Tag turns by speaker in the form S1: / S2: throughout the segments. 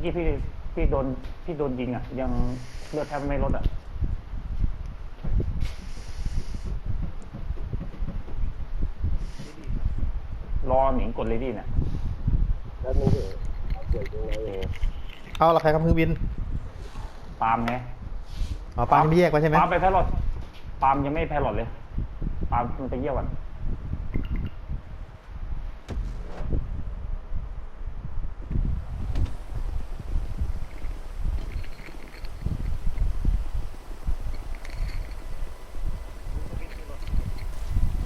S1: อกี้พี่พี่โดนพี่โดนยิงอะ ยังเลือดแทบไม่ลดอะรอหนิงกดเลดี้เนี่ย
S2: แล้วมึงเห็นเกิดยังไง
S1: โอเค
S3: เอาละใครครับเครื่องบิน
S1: ปาล์มไง
S3: อ๋อปาล์มยังไม่แยกไปใช่ไหม
S1: ปาล์มไปแพรอทปาล์มยังไม่แพรอทเลย ปาล์มมันไปเยี่ยวก่อน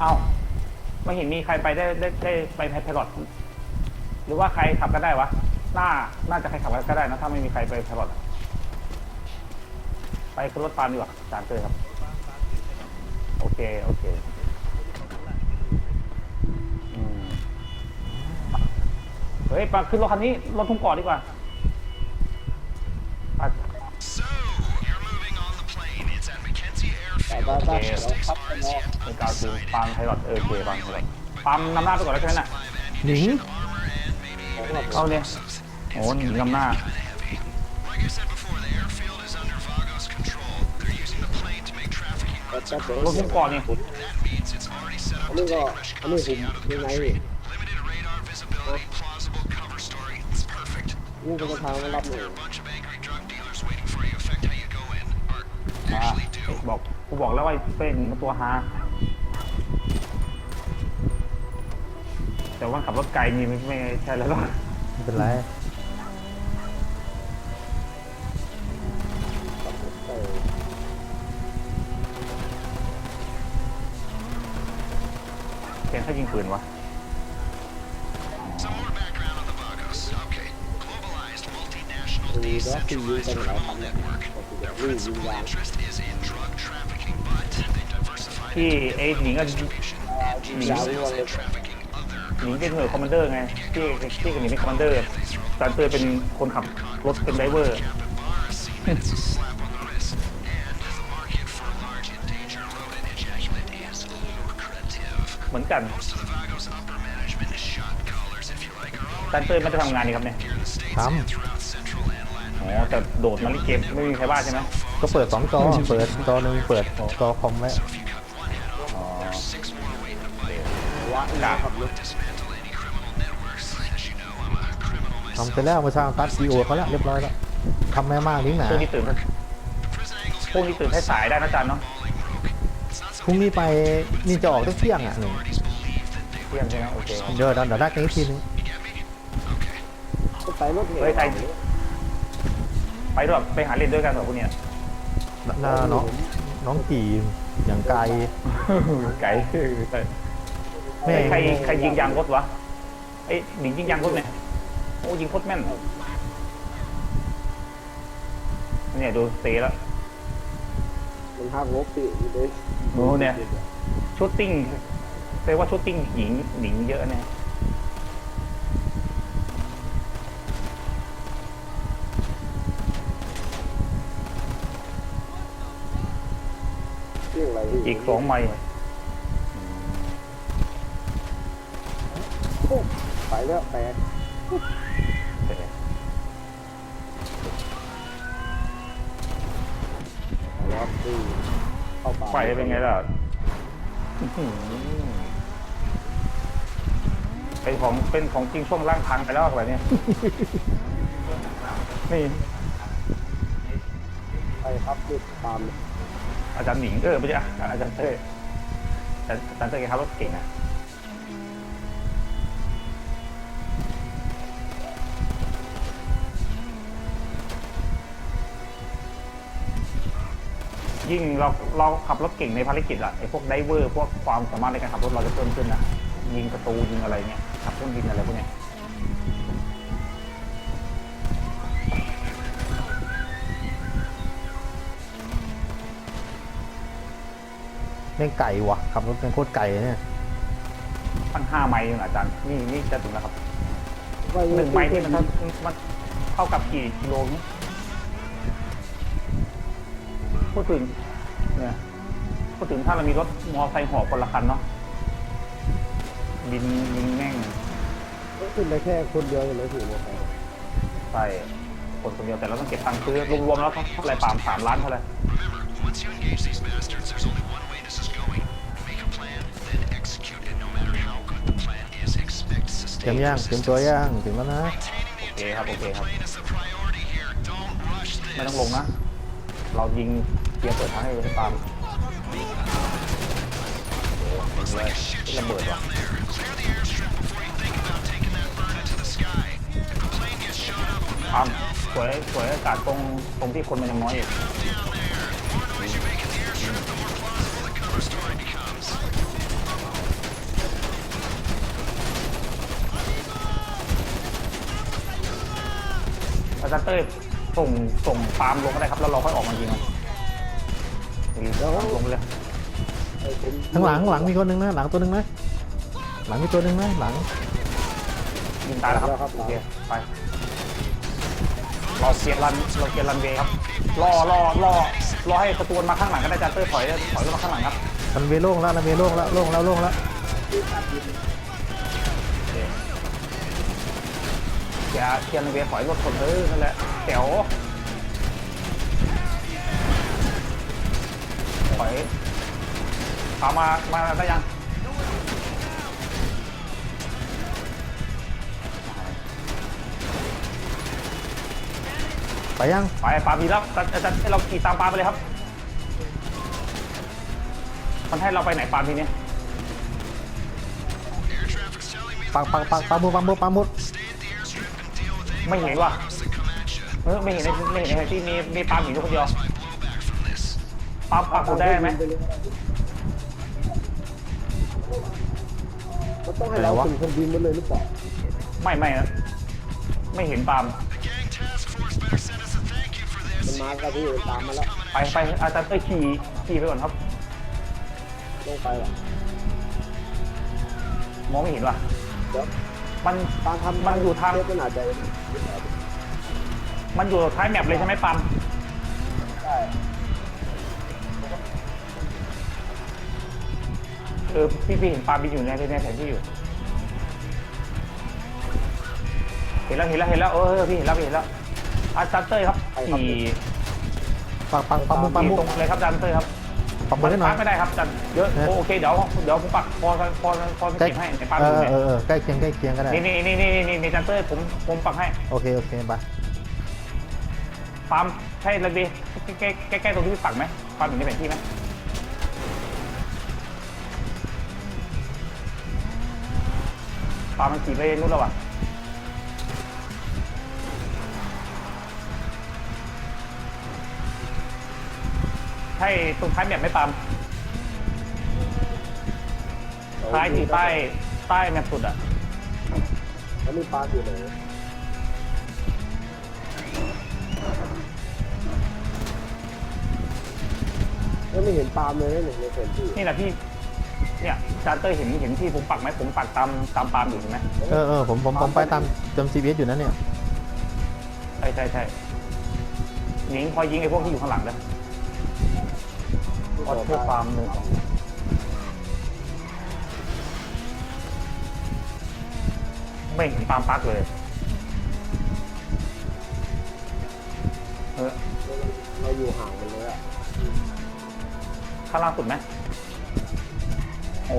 S1: เอา ไม่เห็นมีใครไปได้ได้ได้ไปแพรอทหรือว่าใครขับก็ได้วะน่าน่าจะใครขับก็ได้นะถ้าไม่มีใครไปแพรอทอะไปขึ้นรถปาล์มดีกว่าจานเตยครับ โอเค โอเคอืมเฮ้ยไปขึ้นรถคันนี้รถทุ่งก่อดีกว่า
S2: เราพับกันเนาะ
S1: เป็นกาวคือปาล์มไพลอตเออโอเคปาล์มไพลอตปาล์มนำหน้าไปก่อนแล้วใช่ไหมน่ะ
S3: หนิง
S1: เข้าเนี่ยโอ้หนีนำหน้า
S4: Like I said before, the airfield is under Vago's control. They're using the plane to make trafficking
S2: แต่
S4: routes
S2: ถ้าเกิด
S1: รถทุ่งก่อนนี่
S4: That means it's already set
S2: อั
S4: up
S2: นนี้
S4: to
S2: ก็
S4: take
S2: อันนี้ผม
S4: Rishkovsky out of the
S2: ยังไง
S4: country.
S2: นี่
S4: Limited radar visibility, plausible cover story. It's perfect.
S2: นี่ก็จะทางมารับหนึ่ง
S4: There are a bunch of angry drug dealers waiting for you. Affect how you go in, or
S1: อ่า
S4: actually do.
S1: บอก กูบอกแล้วว่าเป็นตัวฮาแต่ว่าขับรถไกลนี่ไม่ไม่ใช่แล้วหรอก
S3: ไม่เป็นไร
S2: เออ
S1: เสียงถ้ายิงปืนวะ
S4: Some more background on the Vagos. Okay. Globalized, multinational,
S2: คือแล้วคือยิง
S4: decentralized
S2: กันหลาย
S4: criminal
S2: คันเนี่ย
S4: network.
S2: ปกติ
S4: Their
S2: วิ่งยิง
S4: principal
S2: ยาง
S4: interest is in drug trafficking, but they diversified
S1: ที่
S4: into
S1: ไอ้หนิงก็
S4: distribution and
S2: ยิง
S4: dealer
S2: ยาง
S4: sales
S2: ด้วย
S4: and trafficking other
S1: หนิงเป็นหน่วยคอมมานเดอร์ไงที่ที่กับหนิงเป็นคอมมานเดอร์จานเตยเป็นคนขับรถเป็นไดเวอร์
S4: capybara semen. It's a slap on the wrist. And the market for large endangered rodent ejaculate is lucrative.
S1: เหมือนกัน
S4: Most of the Vagos upper management is shot callers, if you like, are
S1: จาน
S4: already
S1: เตยไม่ได้ทำงานนี่ครับเนี่ย
S4: here in the States
S3: ท
S4: and throughout Central and Latin
S1: อ๋อแต่โดดมาเล่นเกมไม่มีใครบ้าใช่ไหมำ
S3: ก็เปิดสองจอเปิดจอหนึ่งเปิดจอคอมไว้
S4: So if you cut one head off, there's six more waiting to bite.
S1: วะกา
S4: Dismantle any criminal networks. As you know, I'm a criminal
S3: ทำ
S4: myself.
S3: ไปแล้วเมื่อเช้าตัดซีโอเขาแล้วเรียบร้อยแล้วทำแม่มากนิ้งหนา
S1: พวกนี้ตื่น
S4: The prison angle's
S1: พวกนี้ตื่นสายๆได้นะจานเนาะ
S4: falling broke. It's not
S3: พรุ่ง
S4: something
S3: นี้ไปนี่จะออกตั้งเที่ยงอะหนึ่ง
S4: parties believe that they
S1: เที่ยงใช่ไหมโอเค
S3: เดี๋ยวเดี๋ยวเดี๋ยวได้กันอีกทีนึง
S4: you get me. Okay.
S2: ก็ไปรถเห
S1: เฮ้ยใคร
S2: ตุ
S1: ไปด้วยไปหาเล่นด้วยกันเหรอพวกเนี้ย
S3: น้าน้องน้องกี่อย่างไกล
S1: ไก่
S3: แม่
S1: ใครใครยิงยางรถวะไอ้หนิงยิงยางรถเนี่ยโอ้ยิงโคตรแม่นเนี่ยดูเตะแล้ว
S2: มันหักงบปีอยู่เลย
S1: โอ้เนี่ยชุดติ้งแปลว่าชุดติ้งหญิงหนิงเยอะเนี่ย
S2: องอะไรพี่
S1: อีกสองไมล์
S2: โอ้ไปแล้วแตกแล้วคือเข้าป่า
S1: ไฟเป็นไงล่ะอื้อหือเป็นของเป็นของจริงช่วงล่างพังไปแล้วอะไรเนี่ย นี่
S2: ไปครับรีบตาม
S1: อาจารย์หนิงเออไม่ใช่อาจารย์เต้ยอาจารย์เต้ยแกขับรถเก่งอะยิ่งเราเราขับรถเก่งในภารกิจอะไอ้พวกไดเวอร์พวกความสามารถในการขับรถเราจะเพิ่มขึ้นนะยิงประตูยิงอะไรเงี้ยขับเครื่องบินอะไรพวกเนี้ย
S3: งไก่ว่ะขับรถเป็นโคตรไก่เนี่ย
S1: ตั้งห้าไมล์เองอาจารย์นี่นี่จะถึงแล้วครับหนึ่งไมล์ที่มันเท่ามันเท่ากับกี่กิโลนี่พูดถึงเนี่ยพูดถึงถ้าเรามีรถมอเตอร์ไซค์หอบคนละคันเนาะบินยิงแม่ง
S2: ก็ขึ้นได้แค่คนเดียวเลยถือว่า
S1: ใส่คนคนเดียวแต่เราต้องเก็บตังค์ซื้อรวมๆแล้วเท่าไหรปามสามล้านเท่าไหร
S3: เตรียม
S4: sustained
S3: ย่างเตรียมตัว
S4: resistance.
S3: ย่างถึงแล้วนะ
S4: Maintaining the
S1: โอเคครับโอ
S4: integrity
S1: เค
S4: of
S1: ครับ
S4: the plane is the priority here. Don't rush
S1: ไม่
S4: this.
S1: ต้องลงนะ เรายิงเตรียมเปิดทางให้ปาล์ม
S4: Looks like a shit show
S1: ระเบิดว่ะ
S4: down there. Clear the airstrip before you think about taking that bird into the sky. If the plane gets shot up, we're
S1: ปาล์
S4: back
S1: ม
S4: to Alpha.
S1: สวยสวยอากาศตรงตรงที่คนมันยังน้อยอยู่ อาจารย์เต้ยส่งส่งปาล์มลงก็ได้ครับแล้วเราค่อยออกมายิงมันนี่ลงไปเลย
S2: ไอ้เป็น
S3: ข้างหลังข้างหลังมีคนหนึ่งนะหลังตัวหนึ่งนะหลังมีตัวหนึ่งนะหลัง
S1: ยิงตายแล้วครับโอเคไปรอเกียร์รันรอเกียร์รันเวย์ครับรอรอรอรอให้ประตูมันมาข้างหลังก็ได้อาจารย์เต้ยถอยถอยลงมาข้างหลังครับ
S3: มันเวโล่งแล้วมันเวโล่งแล้วโล่งแล้วโล่งแล้ว
S1: เกียร์เกียร์รันเวย์ถอยรถคนเออนั่นแหละแถวถอยตามมา มาได้ยัง
S3: ไปยัง
S1: ไปปาล์มดีแล้วอาจารย์อาจารย์ให้เราขี่ตามปาล์มไปเลยครับ มันให้เราไปไหนปาล์มทีนี้
S4: Air traffic's telling me
S3: ปักปักปักปักมุดปักมุดปักมุด
S1: ไม่เห็นว่ะ
S4: arms that come at you.
S1: เออไม่เห็นในไม่เห็นในแผนที่มีมีปาล์มอยู่คนเดียว
S4: My blowback from this.
S1: ปาล์มปักกูได้ไหม
S2: มันต้องให้เราถึงคนบินไปเลยหรือเปล่า
S1: ไม่ไม่นะไม่เห็นปาล์ม
S4: The gang task force better send us a thank you for
S2: มัน
S4: this.
S2: มากับพี่ตามมาแล้ว
S1: ไปไปอาจารย์เอ้ยขี่ขี่ไปก่อนครับ
S2: ลงไปอะ
S1: มองไม่เห็นว่ะ
S2: เดี๋ยว
S1: มัน
S2: ตามทำ
S1: มันอยู่ทาง
S2: เทียบขนาดใจ
S1: มันอยู่ท้ายแมปเลยใช่ไหมปาล์ม
S2: ใช่
S1: เออพี่พี่เห็นปาล์มบินอยู่ในในแผนที่อยู่ เห็นแล้วเห็นแล้วเห็นแล้วเออพี่เห็นแล้วพี่เห็นแล้วอาจารย์เต้ยครับขี่
S3: ปักปักปักมุดปัก
S1: ขี่
S3: มุด
S1: ตรงเลยครับอาจารย์เต้ยครับ
S3: ปักมุดให้หน่อย
S1: ปักไม่ได้ครับอาจารย์เยอะ
S3: นะ
S1: โอเคเดี๋ยวเดี๋ยวผมปักพอพอพอ
S3: ใกล้
S1: เก็บให้ในปาล์ม
S3: เอ
S1: อยู่
S3: อ
S1: เนี่ย
S3: เออเออใกล้เคียงใกล้เคียงก็ได้
S1: นี่นี่นี่นี่นี่นี่อาจารย์เต้ยผมผมปักให้
S3: โอเคโอเคไป
S1: ปาล์มใช่ระเบียใกล้ใกล้ใกล้ๆตรงที่พี่ปักไหมปาล์มอยู่ในแผนที่ไหมปาล์มมันขี่ไปนู่นแล้วว่ะ ใช่ตรงท้ายแมปไหมปาล์มท้ายที่ใต้ใต้แมปสุดอะ
S2: แล้วมีปลาอยู่ไหนแล้วไม่เห็นปลาเลยนะหนึ่งในแผนที่
S1: นี่แหละพี่ เนี่ยจานเตอร์เห็นเห็นที่ผมปักไหมผมปักตามตามปาล์มอยู่เห็นไหม
S3: เออเออผมผมผมไปตามจำ CBS อยู่นะเนี่ย
S1: ใช่ใช่ใช่ยิงคอยยิงไอ้พวกที่อยู่ข้างหลังนะอ อเทอร์ฟาร์มหนึ่งไม่เห็นปาล์มปักเลยเออ
S2: เราอยู่ห่างมันเลยอะ
S1: ข้างล่างสุดไหมโอ้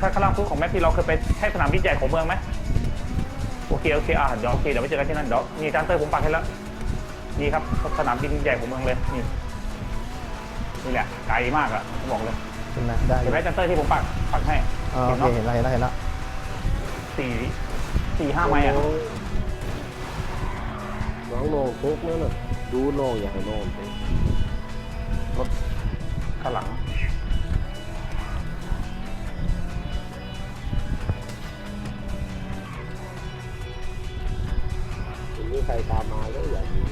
S1: ข้างข้างล่างสุดของแมปที่เราเคยไปใช่สนามบินใหญ่ของเมืองไหมโอเคโอเคอะเดี๋ยวโอเคเดี๋ยวไปเจอกันที่นั่นเดี๋ยวนี่จานเตอร์ผมปักให้แล้วนี่ครับสนามบินใหญ่ของเมืองเลยนี่ นี่แหละไกลมากอะผมบอกเลย
S3: เป็นไงได้อ
S1: เห็
S3: ยู่
S1: นไหมจานเตอร์ที่ผมปักปักให้
S3: อ่าโอ
S1: เห็น
S3: เค
S1: เนาะ
S3: เห็นแล้วเห็นแล้วเห็นแล้ว
S1: สี่สี่ห้าไม้อะ
S2: โยน้องโหน่งทุกนั่นน่ะดูโหน่งอย่าให้โหน่งทุก
S1: รถข้างหลัง
S2: ทีนี้ใครตามมาแล้วอย่างนี้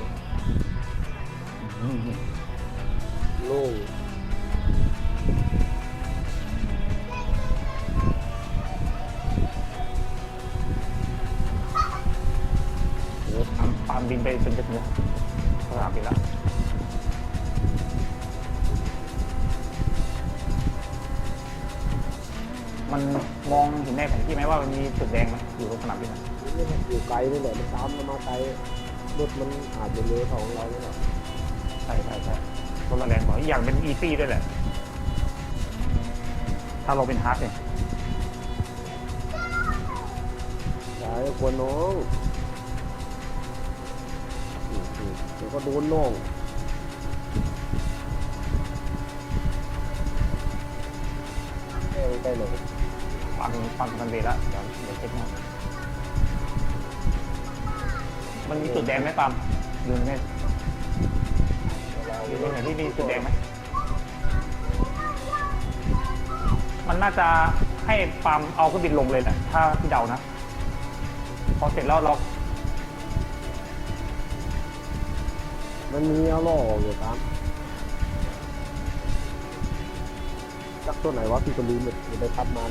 S1: อืม
S2: โล่ง
S1: เดี๋ยวปาล์มปาล์มบินไปจนจะถึงสนามบินแล้วมันมองเห็นในแผนที่ไหมว่ามันมีจุดแดงไหมอยู่ตรงสนามบินอะ
S2: นี่อยู่ไกลนี่แหละมันตามมามาไกลรถมันอาจจะเลี้ยวของเราไม่หรอก
S1: ใช่ใช่ใช่ รถเราแรงกว่าอีกอย่างเป็นอีซี่ด้วยแหละ ถ้าเราเป็นฮาร์ดเนี่ย
S2: ยายควรน้องอืมอืมเดี๋ยวก็โดนน้องแม่งใกล้เลย
S1: ฟังฟังกันเบแล้วเดี๋ยวเดี๋ยวเช็คหน่อยมันมีจุดแดงไหมปั๊มดูเนี่ย อยู่ตรงไหนที่มีจุดแดงไหมมันน่าจะให้ปั๊มเอาเครื่องบินลงเลยแหละถ้าพี่เดานะ พอเสร็จแล้วเรา
S2: มันมีเอาล่อออกอยู่ครับจักตัวไหนวะพี่ก็ลืมเลยไม่ได้ทับมัน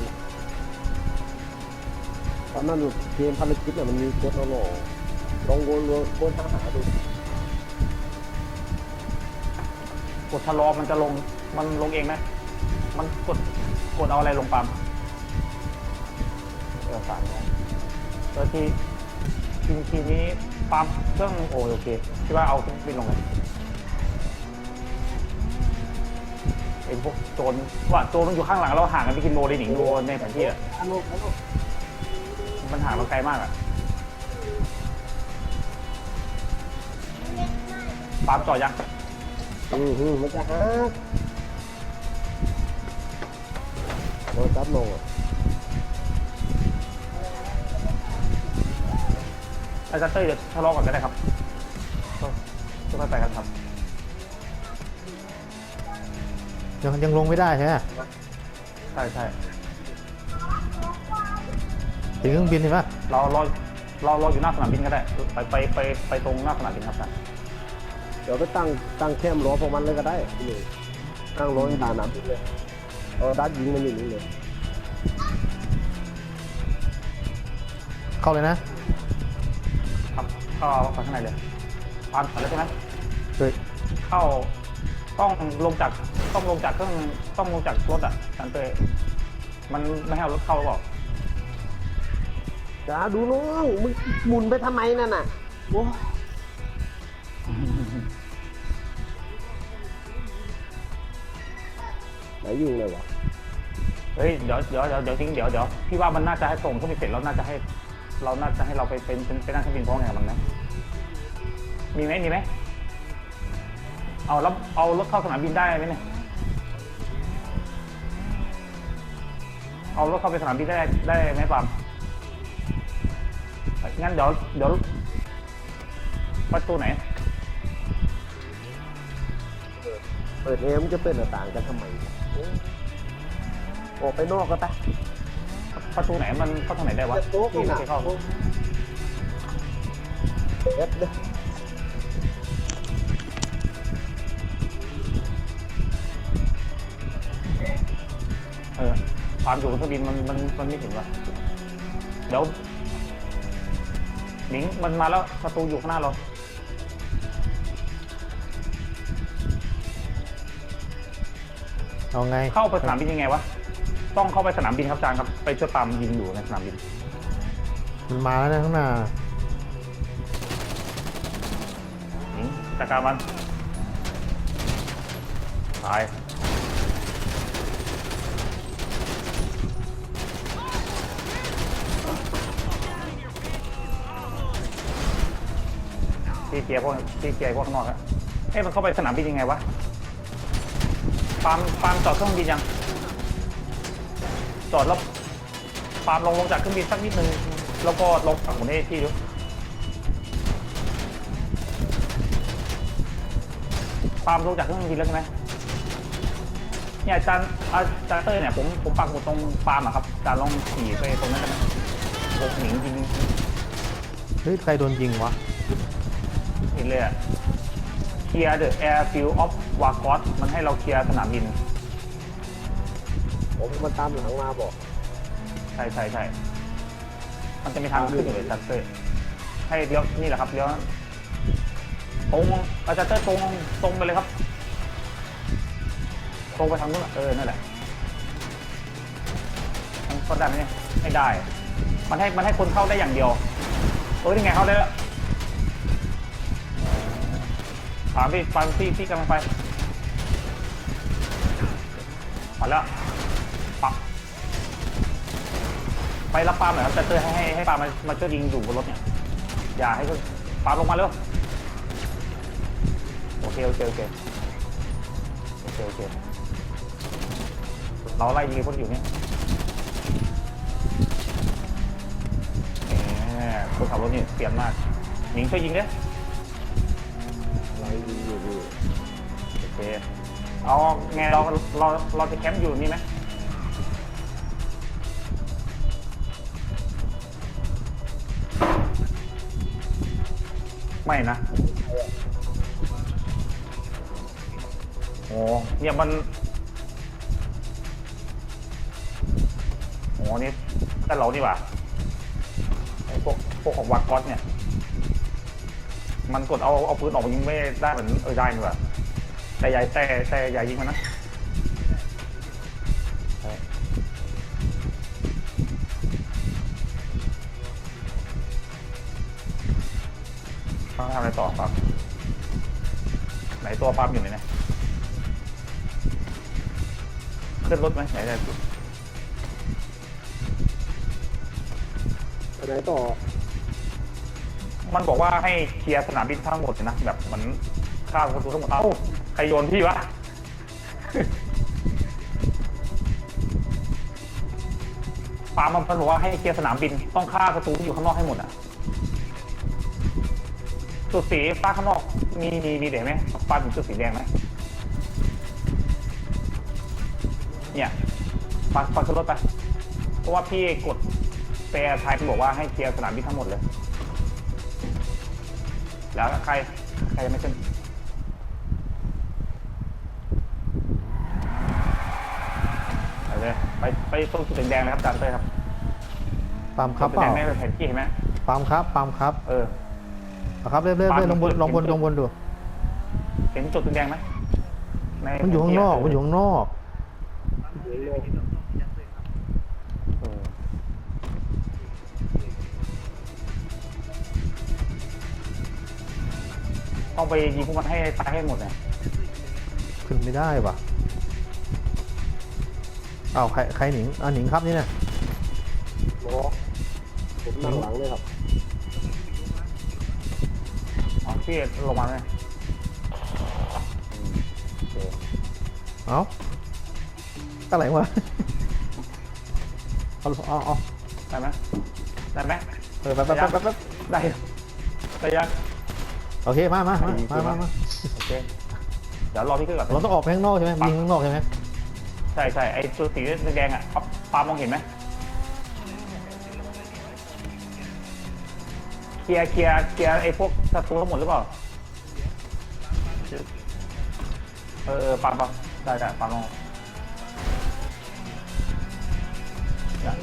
S2: ตอนนั้นเกมภารกิจเนี่ยมันมีกดเอาล่อลองวนวนวนหาหาดู
S1: กดชะลอมันจะลงมันลงเองไหมมันกดกดเอาอะไรลงปั๊มเออสามร้อยแล้วทีทีทีนี้ปั๊มเครื่องโอโอเคคิดว่าเอาเครื่องบินลงเลยไอ้พวกโจรว่าโจรมันอยู่ข้างหลังเราห่างกันไปกินโลเลยหนิงดูในแผนที่อะ
S2: อันนู้นอันนู้น
S1: มันห่างเราไกลมากอะปั๊มจ่อยัง
S2: อืมอืมมันจะหาโดนจับลงอะ
S1: อาจารย์เต้ยเดี๋ยวทะเลาะก่อนก็ได้ครับก็ก็เข้าใจกันครับ
S3: ยังยังลงไม่ได้ใช่ไหม
S1: ใช่ใช่
S3: ถึงเครื่องบินเห็นปะ
S1: เราเราเราเราอยู่หน้าสนามบินก็ได้ ไปไปไปไปตรงหน้าสนามบินครับอาจารย์
S2: เดี๋ยวไปตั้งตั้งแคมป์รอพวกมันเลยก็ได้พี่หนึ่งตั้งรอที่ตาน้ำเลยเอาดัดยิงมันอยู่นี่เลย
S3: เข้าเลยนะ
S1: ครับเข้าไปข้างในเลยปานถอยแล้วใช่ไหม
S3: เฮ้ย
S1: เข้าต้องลงจากต้องลงจากเครื่องต้องลงจากรถอะอาจารย์เต้ยมันไม่ให้เอารถเข้าหรือเปล่า
S2: จ้าดูน้องมึงหมุนไปทำไมนั่นน่ะโอ้ ไหนยิงเลยวะ
S1: เฮ้ยเดี๋ยวเดี๋ยวเดี๋ยวเดี๋ยวจริงเดี๋ยวเดี๋ยวพี่ว่ามันน่าจะให้ส่งเครื่องบินเสร็จแล้วน่าจะให้ เราน่าจะให้เราไปเป็นเป็นไปนั่งเครื่องบินพร้อมกันกับมันนะมีไหมมีไหมเอาแล้วเอารถเข้าสนามบินได้ไหมเนี่ยเอารถเข้าไปสนามบินได้ได้ไหมปาล์มงั้นเดี๋ยวเดี๋ยวประตูไหน
S2: เปิดเอมนจะเป็นหน้าต่างกันทำไมโอ้ ออกไปนอกก็ไป
S1: ประตูไหนมันเข้าทางไหนได้วะ
S2: จ็บโต๊ะ
S1: ที่
S2: ห
S1: ไม่
S2: นัก
S1: เคยเข้า
S2: เอ็ดเด้อ
S1: ออปามอยู่บนเครื่องบินมันมันมันไม่ถึงวะเดี๋ยวหนิงมันมาแล้วประตูอยู่ข้างหน้าเรา
S3: เอาไง
S1: เข้าไปสนามบินยังไงวะ ต้องเข้าไปสนามบินครับอาจารย์ครับ ไปช่วยปาล์มยิงอยู่ในสนามบิน
S3: มันมาแล้วนะข้างหน้า
S1: หนิงจัดการมันตายที่เกียร์พวกที่เกียร์พวกข้างนอกอะเอ๊ะมันเข้าไปสนามบินยังไงวะ ปาล์มปาล์มจอดเครื่องบินยัง จอดแล้วปาล์มลงลงจากเครื่องบินสักนิดนึง แล้วก็ลงฝั่งหมุนให้ที่ดูปาล์มลงจากเครื่องบินแล้วใช่ไหมเนี่ยอาจารย์อาจารย์เต้ยเนี่ยผมผมปักหมุดตรงปาล์มอะครับอาจารย์ลองขี่ไปตรงนั้นได้ไหมโอ้หนิงยิง
S3: เฮ้ยใครโดนยิงวะ
S1: เห็นเลยอะ เคลียร์เดอะแอร์ฟิลออฟวากอสมันให้เราเคลียร์สนามบิน
S2: ผมมันตามหลังมาบอก
S1: ใช่ใช่ใช่มันจะมีทางขึ้นอยู่เลยจัดเตอร์ให้เลี้ยวนี่แหละครับเลี้ยวตรงอาจารย์เตอร์ตรงตรงไปเลยครับ ตรงไปทางนู้นอะเออ นั่นแหละมันก็ได้ไหมเนี่ยไม่ได้ มันให้มันให้คนเข้าได้อย่างเดียวเออยังไงเข้าได้แล้ว ถามพี่ฟังพี่พี่กำลังไปมาแล้วปักไปรับปาล์มหน่อยครับจะเตอให้ให้ให้ปาล์มมามาช่วยยิงอยู่บนรถเนี่ย อย่าให้เขาปาล์มลงมาเร็วโอเคโอเคโอเคโอเคโอเคเราไล่ยิงคนอยู่เนี่ยคนขับรถนี่เปลี่ยนมากหนิงช่วยยิงดิ
S2: เรายิงอยู่พี่
S1: โอเคเอาไงเราเราเราจะแคมป์อยู่นี่ไหมไม่นะโอ้เนี่ยมันโอ้นี่แต่เรานี่หว่าไอ้พวกพวกของวากอสเนี่ย มันกดเอาเอาปืนออกมายิงไม่ได้เหมือนเออได้นี่หว่าแต่ใหญ่แต่แต่ใหญ่ยิงมันนะต้องทำอะไรต่อครับ ไหนตัวปั๊มอยู่ไหนเนี่ยขึ้นรถไหมไหนไหน
S2: ไปไหนต่อ
S1: มันบอกว่าให้เคลียร์สนามบินทั้งหมดเลยนะแบบเหมือนฆ่าประตูทั้งหมดเอ้าใครโยนพี่วะปามันบอกว่าให้เคลียร์สนามบินต้องฆ่าประตูที่อยู่ข้างนอกให้หมดอะจุดสีฟ้าข้างนอกมีมีมีเด็กไหมฟ้าถึงจุดสีแดงไหมเนี่ยปาปาขึ้นรถไป เพราะว่าพี่กดแปรไทยบอกว่าให้เคลียร์สนามบินทั้งหมดเลย แล้วใครใครยังไม่ขึ้นไปเลยไปไปตรงจุดแดงๆเลยครับจานเต้ยครับ
S3: ปาล์มครับ
S1: จุด
S3: เปล่า
S1: แดงๆในแผนที่เห็นไหม
S3: ปาล์มครับปาล์มครับ
S1: เออ
S3: เอาครับเรื่อยๆเรื่อยๆลงบนลงบนลงบนดู
S1: เห็นจุดแดงๆไหมใน
S3: มันอยู่ข้างนอก
S1: แผ
S3: มันอยู่ข้างนอก
S1: ต้องไปยิงพวกมันให้ตายให้หมดเลย
S3: ขึ้นไม่ได้ว่ะอ้าวใครใครหนิงอ่าหนิงครับนี่เนี่ย
S2: โลกผมนั่งหลังเลยครับ
S1: อ๋อพี่ลงมาเลยโอเค
S3: เอ้าอะไรวะเอาเอาเอา
S1: ได้ไหมได้ไหม
S3: เออแป๊บแป๊บแป๊บแป๊บแป๊บ
S1: ได้ได้ยัง
S3: โอเคมามามามามามา
S1: โอเคเดี๋ยวรอพี่ขึ้นก่อน
S3: เราต้องออกไปข้างนอกใช่ไหมยิงข้างนอกใช่ไหม
S1: ใช่ใช่ไอ้ตัวสีแดงๆอะปาปาล์มมองเห็นไหมเคลียร์เคลียร์เคลียร์ไอ้พวกศัตรูทั้งหมดหรือเปล่าเออเออปาล์มปาล์มได้ได้ปาล์มลองเนี่ย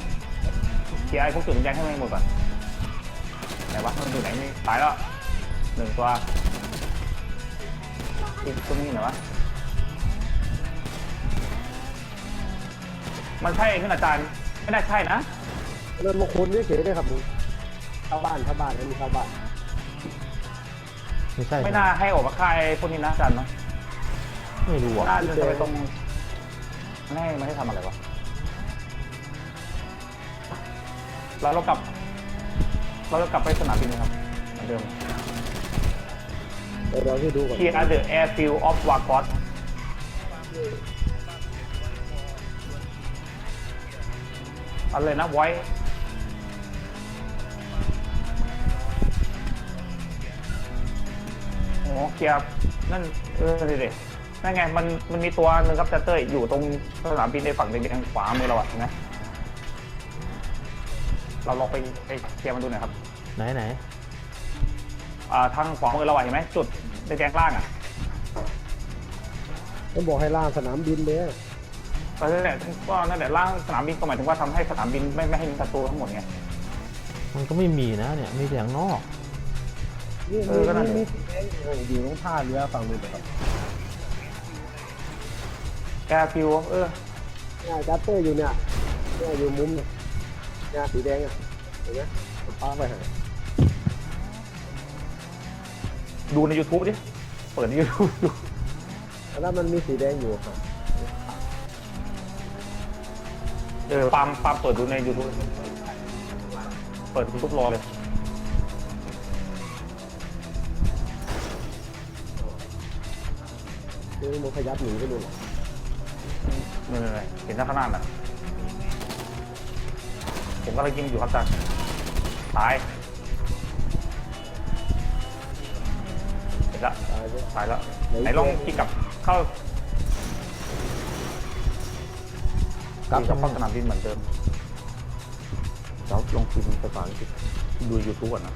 S1: เคลียร์ไอ้พวกจุดแดงให้มันหมดก่อนไหนวะมันอยู่ไหนนี่ตายแล้ว หนึ่งตัวอีกตัวนี้ไหนวะ มันใช่ขึ้นอาจารย์ ไม่น่าใช่นะ
S2: เริ่มมาคนเฉยๆเลยครับผมชาวบ้านชาวบ้านไม่มีชาวบ้าน
S3: ไม่ใช่
S1: ไม่น่าให้ออกมาค่ายพวกนี้นะอาจารย์เนาะ
S3: ไม่รู้อะ
S1: น่าจะไปตรงแม่ไม่ได้ทำอะไรวะแล้วเรากลับ เราจะกลับไปสนามบินนะครับเหมือนเดิม
S2: เดี๋ยวเราให้ดูก่อน
S1: Here are the airfield of Wagos อะไรนะไว้ โอ้เกียร์นั่น เออเด็ดนั่นไง มัน มันมีตัวหนึ่งครับจัตเตอร์อยู่ตรงสนามบินในฝั่งแดงๆขวามือเราอะเห็นไหมเราลองไปไปเคลียร์มันดูหน่อยครับ
S3: ไหนไหน
S1: อ่า ทางขวามือเราอะเห็นไหมจุดแดงๆล่างอะ
S2: ผมบอกให้ล่าสนามบินเลย
S1: ก็นั่นแหละก็นั่นแหละล่างสนามบินก็หมายถึงว่าทำให้สนามบินไม่ไม่ให้มีศัตรูทั้งหมดไง
S3: มันก็ไม่มีนะเนี่ยมีแต่อย่างนอก
S2: นี่
S1: เออก็นั่นดิ
S2: นี่อยู่ตรงท่าเรือฝั่งนู้นนะครับ
S1: แกฟิวเออ
S2: เนี่ยจัตเตอร์อยู่เนี่ยเนี่ยอยู่มุมเนี่ยเนี่ยสีแดงอะเห็นไหมผมพาไปหา
S1: ดูใน YouTube ดิ เปิดยูทูบดู
S2: แล้วมันมีสีแดงอยู่ครับ
S1: เออปาล์มปาล์มเปิดดูในยูทูบเปิดทุกรอเลย
S2: คือมันขยับหนีไปดูหรอ
S1: นี่นี่เห็นหน้าข้างหน้าน่ะผมก็เลยยิงอยู่ครับจ้าตาย ห็นละ
S2: ตายไป
S1: ตายแล้วไหนลองยิงกลับเข้า
S3: กลับ
S1: ยิงกลับ
S3: เข้า
S1: เข้าสนามบินเหมือนเดิมเดี๋ยวลองพิมพ์ภาษาอังกฤษดูยูทูบก่อนนะ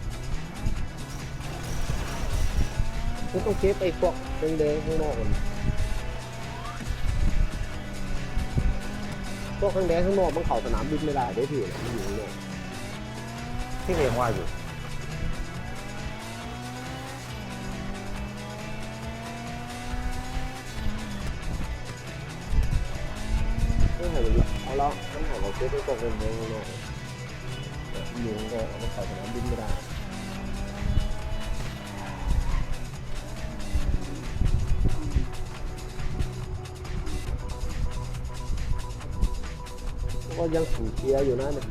S2: คือต้องเก็บไอ้พวกแดงๆข้างนอกมันพวกข้างแดงข้างนอกมันเข้าสนามบินไม่ได้เด้พี่มันอยู่ข้างนอก
S1: ที่เรียงว่าอยู่
S2: เอาแล้วมันให้เราเก็บไอ้พวกแดงๆข้างนอกอยู่ข้างนอกมันเข้าสนามบินไม่ได้ก็ยังสูญเสียอยู่นะเนี่ย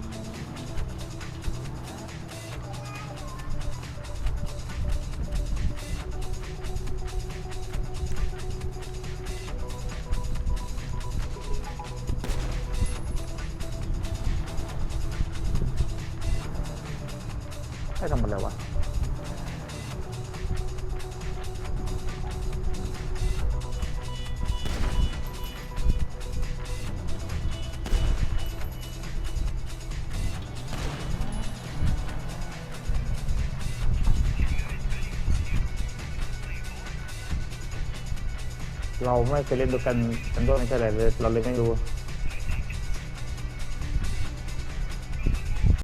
S1: เราไม่เคยเล่นด้วยกันกันด้วยไม่ใช่อะไรเลยเราเลยไม่รู้